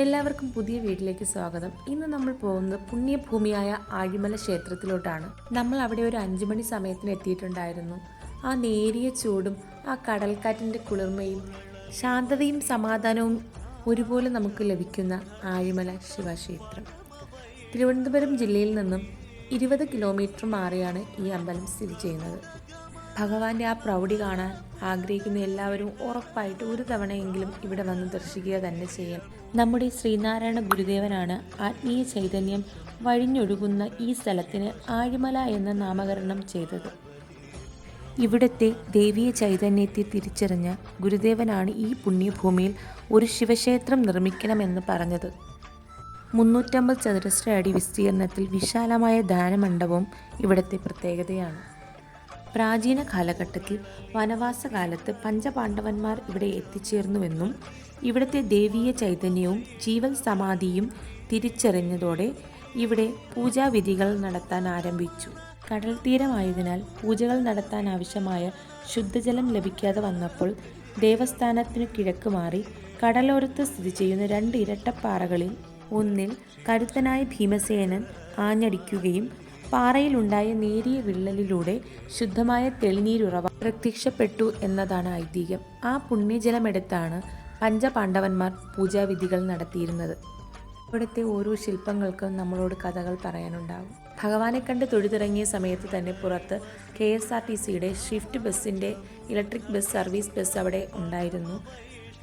എല്ലാവർക്കും പുതിയ വീട്ടിലേക്ക് സ്വാഗതം. ഇന്ന് നമ്മൾ പോകുന്നത് പുണ്യഭൂമിയായ ആഴിമല ക്ഷേത്രത്തിലോട്ടാണ്. നമ്മൾ അവിടെ ഒരു അഞ്ചു മണി സമയത്തിന് എത്തിയിട്ടുണ്ടായിരുന്നു. ആ നേരിയ ചൂടും ആ കടൽക്കാറ്റിന്റെ കുളിർമയും ശാന്തതയും സമാധാനവും ഒരുപോലെ നമുക്ക് ലഭിക്കുന്ന ആഴിമല ശിവക്ഷേത്രം. തിരുവനന്തപുരം ജില്ലയിൽ നിന്നും ഇരുപത് കിലോമീറ്റർ മാറിയാണ് ഈ അമ്പലം സ്ഥിതി ചെയ്യുന്നത്. ഭഗവാന്റെ ആ പ്രൗഢി കാണാൻ ആഗ്രഹിക്കുന്ന എല്ലാവരും ഉറപ്പായിട്ട് ഒരു തവണയെങ്കിലും ഇവിടെ വന്ന് ദർശിക്കുക തന്നെ ചെയ്യും. നമ്മുടെ ശ്രീനാരായണ ഗുരുദേവനാണ് ആത്മീയ ചൈതന്യം വഴിഞ്ഞൊഴുകുന്ന ഈ സ്ഥലത്തിന് ആഴിമല എന്ന നാമകരണം ചെയ്തത്. ഇവിടുത്തെ ദേവീയ ചൈതന്യത്തെ തിരിച്ചറിഞ്ഞ ഗുരുദേവനാണ് ഈ പുണ്യഭൂമിയിൽ ഒരു ശിവക്ഷേത്രം നിർമ്മിക്കണമെന്ന് പറഞ്ഞത്. മുന്നൂറ്റമ്പത് ചതുരശ്ര അടി വിസ്തീർണത്തിൽ വിശാലമായ ദാനമണ്ഡപവും ഇവിടുത്തെ പ്രത്യേകതയാണ്. പ്രാചീന കാലഘട്ടത്തിൽ വനവാസകാലത്ത് പഞ്ചപാണ്ഡവന്മാർ ഇവിടെ എത്തിച്ചേർന്നുവെന്നും ഇവിടുത്തെ ദേവീയ ചൈതന്യവും ജീവൻ സമാധിയും തിരിച്ചറിഞ്ഞതോടെ ഇവിടെ പൂജാവിധികൾ നടത്താൻ ആരംഭിച്ചു. കടൽ തീരമായതിനാൽ പൂജകൾ നടത്താൻ ആവശ്യമായ ശുദ്ധജലം ലഭിക്കാതെ വന്നപ്പോൾ ദേവസ്ഥാനത്തിനു കിഴക്ക് മാറി കടലോരത്ത് സ്ഥിതി ചെയ്യുന്ന രണ്ട് ഇരട്ടപ്പാറകളിൽ ഒന്നിൽ കരുത്തനായ ഭീമസേനൻ ആഞ്ഞടിക്കുകയും പാറയിലുണ്ടായ നേരിയ വിള്ളലിലൂടെ ശുദ്ധമായ തെളിനീരുറവ പ്രത്യക്ഷപ്പെട്ടു എന്നതാണ് ഐതിഹ്യം. ആ പുണ്യജലമെടുത്താണ് പഞ്ചപാണ്ഡവന്മാർ പൂജാവിധികൾ നടത്തിയിരുന്നത്. ഇവിടുത്തെ ഓരോ ശില്പങ്ങൾക്കും നമ്മളോട് കഥകൾ പറയാനുണ്ടാകും. ഭഗവാനെ കണ്ട് തൊഴുതിറങ്ങിയ സമയത്ത് തന്നെ പുറത്ത് കെ എസ് ആർ ടി സിയുടെ ഷിഫ്റ്റ് ബസ്സിന്റെ ഇലക്ട്രിക് ബസ് സർവീസ് ബസ് അവിടെ ഉണ്ടായിരുന്നു.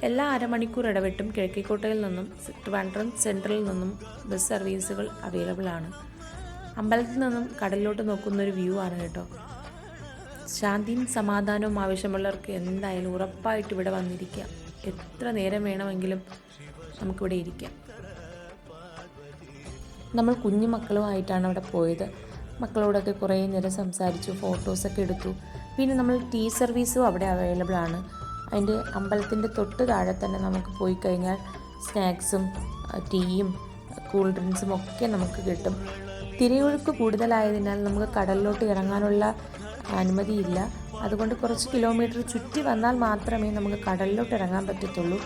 എല്ലാ അരമണിക്കൂർ ഇടവിട്ടും കിഴക്കേക്കോട്ടയിൽ നിന്നും ട്രിവാൻഡ്രം സെൻട്രലിൽ നിന്നും ബസ് സർവീസുകൾ അവൈലബിൾ ആണ്. അമ്പലത്തിൽ നിന്നും കടലിലോട്ട് നോക്കുന്ന ഒരു വ്യൂ ആണ് കേട്ടോ. ശാന്തിയും സമാധാനവും ആവശ്യമുള്ളവർക്ക് എന്തായാലും ഉറപ്പായിട്ട് ഇവിടെ വന്നിരിക്കാം. എത്ര നേരം വേണമെങ്കിലും നമുക്കിവിടെ ഇരിക്കാം. നമ്മൾ കുഞ്ഞു മക്കളുമായിട്ടാണ് അവിടെ പോയത്. മക്കളോടൊക്കെ കുറേ നേരം സംസാരിച്ചു ഫോട്ടോസൊക്കെ എടുത്തു. പിന്നെ നമ്മൾ ടീ സർവീസും അവിടെ അവൈലബിൾ ആണ്. അതിന്റെ അമ്പലത്തിന്റെ തൊട്ട് താഴെ തന്നെ നമുക്ക് പോയി കഴിഞ്ഞാൽ സ്നാക്സും ടീയും കൂൾ ഡ്രിങ്ക്സും ഒക്കെ നമുക്ക് കിട്ടും. തിരയൊഴുക്ക് കൂടുതലായതിനാൽ നമുക്ക് കടലിലോട്ട് ഇറങ്ങാനുള്ള അനുമതിയില്ല. അതുകൊണ്ട് കുറച്ച് കിലോമീറ്റർ ചുറ്റി വന്നാൽ മാത്രമേ നമുക്ക് കടലിലോട്ട് ഇറങ്ങാൻ പറ്റത്തുള്ളൂ.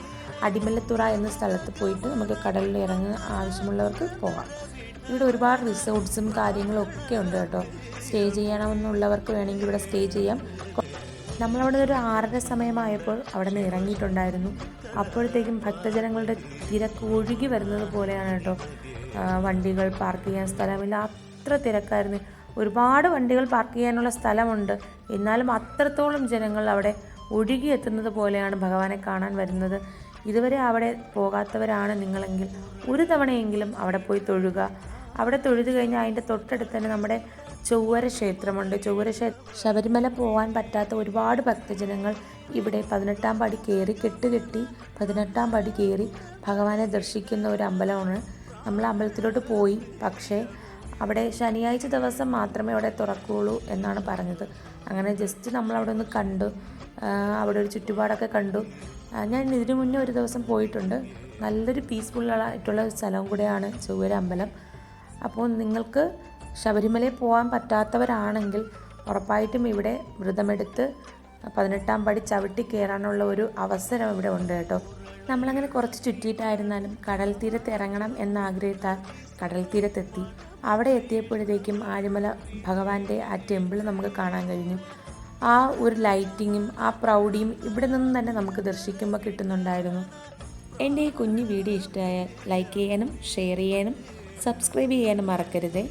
അടിമല്ലത്തുറ എന്ന സ്ഥലത്ത് പോയിട്ട് നമുക്ക് കടലിൽ ഇറങ്ങാൻ ആവശ്യമുള്ളവർക്ക് പോകാം. ഇവിടെ ഒരുപാട് റിസോർട്ട്സും കാര്യങ്ങളും ഒക്കെ ഉണ്ട് കേട്ടോ. സ്റ്റേ ചെയ്യണമെന്നുള്ളവർക്ക് വേണമെങ്കിൽ ഇവിടെ സ്റ്റേ ചെയ്യാം. നമ്മളവിടെ ഒരു ആറര സമയമായപ്പോൾ അവിടെ നിന്ന് ഇറങ്ങിയിട്ടുണ്ടായിരുന്നു. അപ്പോഴത്തേക്കും ഭക്തജനങ്ങളുടെ തിരക്ക് ഒഴുകി വരുന്നത് പോലെയാണ് കേട്ടോ. വണ്ടികൾ പാർക്ക് ചെയ്യാൻ സ്ഥലമില്ല. അത്ര തിരക്കായിരുന്നു. ഒരുപാട് വണ്ടികൾ പാർക്ക് ചെയ്യാനുള്ള സ്ഥലമുണ്ട്. എന്നാലും അത്രത്തോളം ജനങ്ങൾ അവിടെ ഒഴുകിയെത്തുന്നത് പോലെയാണ് ഭഗവാനെ കാണാൻ വരുന്നത്. ഇതുവരെ അവിടെ പോകാത്തവരാണ് നിങ്ങളെങ്കിൽ. ഒരു തവണയെങ്കിലും അവിടെ പോയി തൊഴുക. അവിടെ തൊഴുതു കഴിഞ്ഞാൽ അതിന്റെ തൊട്ടടുത്ത് തന്നെ നമ്മുടെ ചൊവ്വര ക്ഷേത്രമുണ്ട്. ചൊവ്വര ക്ഷേത്രം ശബരിമല പോകാൻ പറ്റാത്ത ഒരുപാട് ഭക്തജനങ്ങൾ ഇവിടെ പതിനെട്ടാം പടി കയറി കെട്ടുകെട്ടി പതിനെട്ടാം പടി കയറി ഭഗവാനെ ദർശിക്കുന്ന ഒരു അമ്പലമാണ് നമ്മൾ അമ്പലത്തിലോട്ട് പോയി. പക്ഷേ അവിടെ ശനിയാഴ്ച ദിവസം മാത്രമേ അവിടെ തുറക്കുകയുള്ളൂ എന്നാണ് പറഞ്ഞത്. അങ്ങനെ ജസ്റ്റ് നമ്മൾ അവിടെ ഒന്ന് കണ്ടു. അവിടെ ഒരു ചുറ്റുപാടൊക്കെ കണ്ടു. ഞാൻ ഇതിനു മുന്നേ ഒരു ദിവസം പോയിട്ടുണ്ട്. നല്ലൊരു ഒരു സ്ഥലവും കൂടെയാണ് ചൊവ്വര അമ്പലം അപ്പോൾ നിങ്ങൾക്ക് ശബരിമലയിൽ പോകാൻ പറ്റാത്തവരാണെങ്കിൽ ഉറപ്പായിട്ടും ഇവിടെ വ്രതമെടുത്ത് പതിനെട്ടാം പടി ചവിട്ടി കയറാനുള്ള ഒരു അവസരം ഇവിടെ ഉണ്ട് കേട്ടോ. നമ്മളങ്ങനെ കുറച്ച് ചുറ്റിയിട്ടായിരുന്നാലും കടൽ തീരത്ത് ഇറങ്ങണം എന്ന കടൽ തീരത്തെത്തി. അവിടെ എത്തിയപ്പോഴത്തേക്കും ആഴിമല ഭഗവാന്റെ ആ ടെമ്പിൾ നമുക്ക് കാണാൻ കഴിഞ്ഞു. ആ ഒരു ലൈറ്റിങ്ങും ആ പ്രൗഢിയും ഇവിടെ നിന്നും തന്നെ നമുക്ക് ദർശിക്കുമ്പോൾ കിട്ടുന്നുണ്ടായിരുന്നു. എന്റെ ഈ കുഞ്ഞു വീഡിയോ ഇഷ്ടമായാൽ ലൈക്ക് ചെയ്യാനും ഷെയർ ചെയ്യാനും സബ്സ്ക്രൈബ് ചെയ്യാനും മറക്കരുതേ.